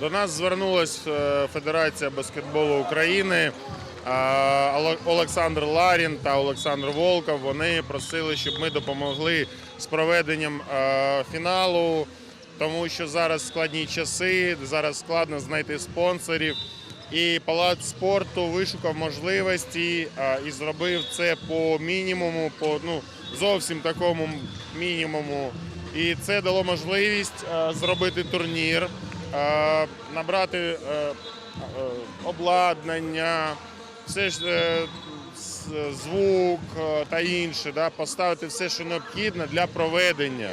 До нас звернулася е, Федерація баскетболу України. Е, Олександр Ларін та Олександр Волков. Вони просили, щоб ми допомогли з проведенням е, фіналу, тому що зараз складні часи, зараз складно знайти спонсорів. І палац спорту вишукав можливості і зробив це по мінімуму, по ну зовсім такому мінімуму. І це дало можливість зробити турнір, набрати е, е, обладнання, все ж е, звук е, та інше, да, поставити все, що необхідно для проведення.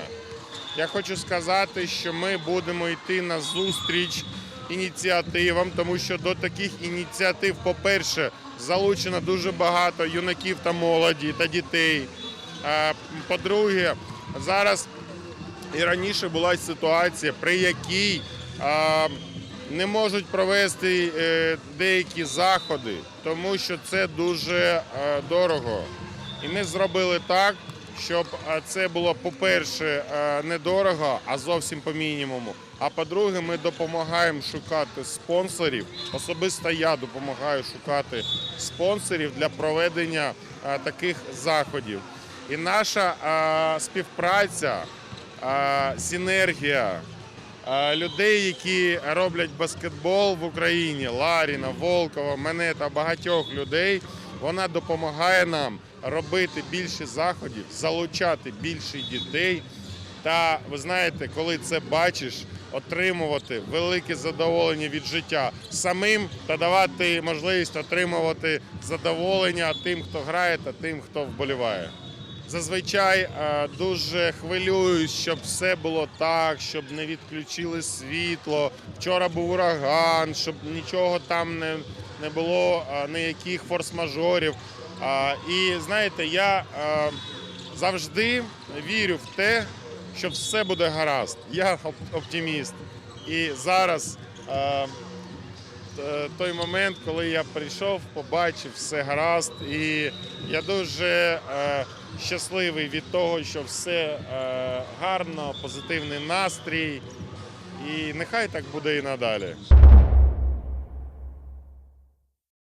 Я хочу сказати, що ми будемо йти на зустріч ініціативам, тому що до таких ініціатив, по-перше, залучено дуже багато юнаків та молоді та дітей. Е, По-друге, зараз і раніше була ситуація, при якій не можуть провести е, деякі заходи, тому що це дуже е, дорого. І ми зробили так, щоб е, це було, по-перше, недорого, а зовсім по мінімуму. А по-друге, ми допомагаємо шукати спонсорів. Особисто я допомагаю шукати спонсорів для проведення таких заходів. І наша співпраця, синергія людей, які роблять баскетбол в Україні, Ларіна, Волкова, мене та багатьох людей, вона допомагає нам робити більше заходів, залучати більше дітей. Та ви знаєте, коли це бачиш, отримувати велике задоволення від життя самим та давати можливість отримувати задоволення тим, хто грає, та тим, хто вболіває. Зазвичай е, дуже хвилююсь, щоб все було так, щоб не відключили світло. Вчора був ураган, щоб нічого там не, не було, е, ніяких форс-мажорів. Е, І знаєте, я завжди вірю в те, що все буде гаразд. Я оп- оптиміст. І зараз той момент, коли я прийшов, побачив все гаразд, і я дуже е, щасливий від того, що все е, гарно, позитивний настрій. І нехай так буде і надалі.